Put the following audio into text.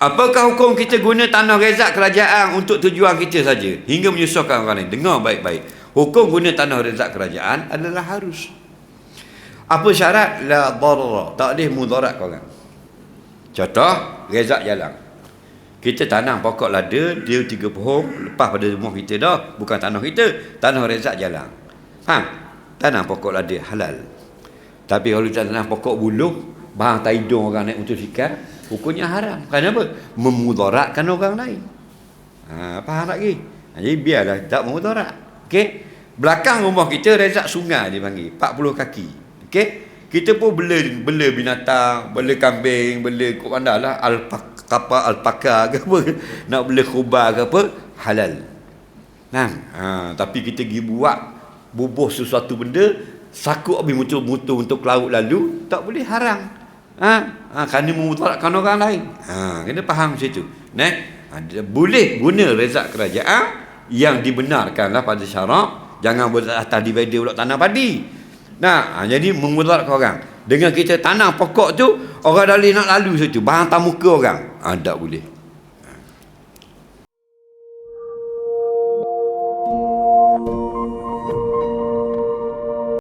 Apakah hukum kita guna tanah rezak kerajaan untuk tujuan kita saja hingga menyusahkan orang lain? Dengar baik-baik. Hukum guna tanah rezak kerajaan adalah harus. Apa syarat? La darara. Tak boleh mudarat orang. Contoh, rezak jalan. Kita tanam pokok lada, dia tiga pohon, lepas pada rumah kita dah. Bukan tanah kita, tanah rezak jalan. Faham? Tanam pokok lada halal. Tapi kalau kita tanam pokok buluh, bahan taidung orang naik motosikal, hukumnya haram. Kenapa? Memudaratkan orang lain. Ha, faham tak lagi? Ha, jadi biarlah tak memudarat. Okey? Belakang rumah kita rezak sungai dia panggil, 40 kaki. Okey? Kita pun bela bela binatang, bela kambing, bela kok lah alpak kapal alpaka ke apa nak bela khubah ke apa halal. Nah, ha, tapi kita pergi buat bubuh sesuatu benda sakut habis mutu-mutu untuk laut lalu tak boleh haram ha? ha? kerana memutarakan orang lain ha? kena faham macam itu Nek? Ha? boleh guna rezak kerajaan yang dibenarkan lah pada syarak jangan buat atas divider pula tanah padi nah, ha? jadi memutarakan orang dengan kita tanah pokok tu orang dah boleh nak lalu situ bahan tak muka orang ha? tak boleh